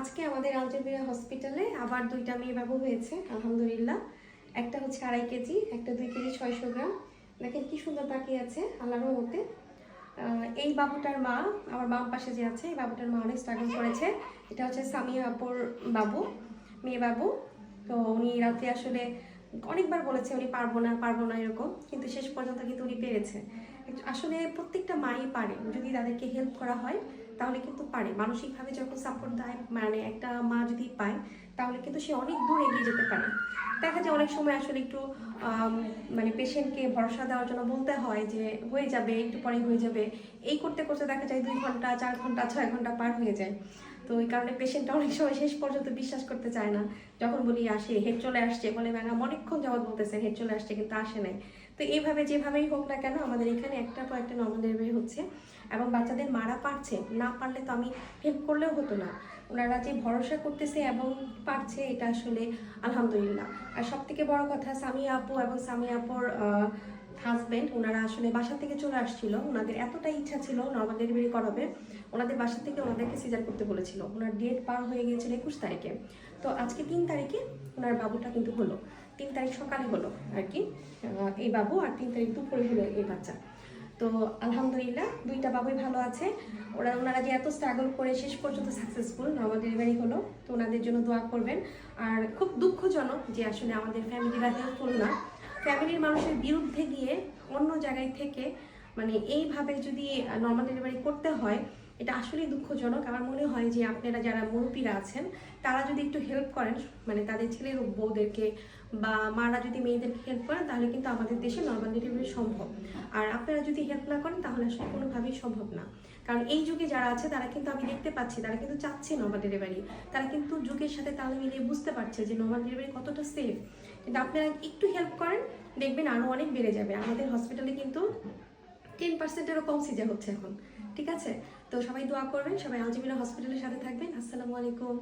আজকে আমাদের আলজেবিরা হসপিটালে আবার দুইটা মেয়ে বাবু হয়েছে, আলহামদুলিল্লাহ। একটা হচ্ছে আড়াই কেজি, একটা দুই কেজি ছয়শো গ্রাম। দেখেন কি সুন্দর তাকিয়ে আছে, আল্লাহর মতে এই বাবুটার মা, আমার বাম পাশে যে আছে, এই বাবুটার মা অনেক স্ট্রাগল করেছে। এটা হচ্ছে সামিয়া আপুর বাবু, মেয়ে বাবু। তো উনি রাতে আসলে অনেকবার বলেছে উনি, পারব না পারব না এরকম, কিন্তু শেষ পর্যন্ত কিন্তু উনি পেরেছে। আসলে প্রত্যেকটা মাই পারে, যদি তাদেরকে হেল্প করা হয়, তাহলে কিন্তু পারে। মানসিকভাবে যখন সাপোর্ট দেয় মানে একটা মা যদি পায়, তাহলে কিন্তু সে অনেক দূর এগিয়ে যেতে পারে। দেখা যায় অনেক সময় আসলে একটু মানে পেশেন্টকে ভরসা দেওয়ার জন্য বলতে হয় যে, হয়ে যাবে, একটু পরে হয়ে যাবে। এই করতে করতে দেখা যায় দুই ঘণ্টা, চার ঘণ্টা, ছয় ঘণ্টা পার হয়ে যায়। তো এই কারণে পেশেন্টটা অনেক সময় শেষ পর্যন্ত বিশ্বাস করতে চায় না। যখন বলি আসে, হেড চলে আসছে, বলে ম্যাডাম অনেকক্ষণ যাবত বলতেছেন হেড চলে আসছে, কিন্তু আসে নাই। তো এইভাবে যেভাবেই হোক না কেন, আমাদের এখানে একটা পর একটা নর্মাল ডেলিভারি হচ্ছে এবং বাচ্চাদের মারা পারছে। না পারলে তো আমি হেল্প করলেও হতো না। ওনারা যে ভরসা করতেছে এবং পারছে, এটা আসলে আলহামদুলিল্লাহ। আর সব থেকে বড় কথা সামিয়া আপু এবং সামিয়া আপুর হাজব্যান্ড ওনারা আসলে বাসা থেকে চলে আসছিল। ওনাদের এতটাই ইচ্ছা ছিল নর্মাল ডেলিভারি করাবে, ওনাদের বাসা থেকে ওনাদেরকে সিজার করতে বলেছিল। ওনার ডেট পার হয়ে গিয়েছিল একুশ তারিখে। তো আজকে তিন তারিখে ওনার বাবুটা কিন্তু হলো। তিন তারিখ সকালে হলো আর কি এই বাবু আর তিন তারিখ দুপুরে হলো এই বাচ্চা। তো আলহামদুলিল্লাহ দুইটা বাবুই ভালো আছে। ওরা, ওনারা যে এত স্ট্রাগল করে শেষ পর্যন্ত সাকসেসফুল নর্মাল ডেলিভারি হলো, তো ওনাদের জন্য দোয়া করবেন। আর খুব দুঃখজনক যে আসলে আমাদের ফ্যামিলিরা হেল্পফুল না। ফ্যামিলির মানুষের বিরুদ্ধে গিয়ে অন্য জায়গায় থেকে মানে এইভাবে যদি নর্মাল ডেলিভারি করতে হয়, এটা আসলেই দুঃখজনক। আমার মনে হয় যে আপনারা যারা মুরব্বীরা আছেন, তারা যদি একটু হেল্প করেন মানে তাদের ছেলের বউদেরকে বা মারা যদি মেয়েদেরকে হেল্প করেন, তাহলে কিন্তু আমাদের দেশে নর্মাল ডেলিভারি সম্ভব। আর আপনারা যদি হেল্প না করেন, তাহলে আসলে কোনোভাবেই সম্ভব না। কারণ এই যুগে যারা আছে, তারা কিন্তু আমি দেখতে পাচ্ছি, তারা কিন্তু চাচ্ছে নর্মাল ডেলিভারি তারা কিন্তু যুগের সাথে তাল মিলিয়ে বুঝতে পারছে যে নর্মাল ডেলিভারি কতটা সেফ কিন্তু আপনারা একটু হেল্প করেন, দেখবেন আরও অনেক বেড়ে যাবে। আমাদের হসপিটালে কিন্তু টেন পার্সেন্টেরও কম সিজার হচ্ছে এখন। ঠিক আছে? তো সবাই দোয়া করবেন, সবাই আলজিমিনা হসপিটালের সাথে থাকবেন। আসসালামু আলাইকুম।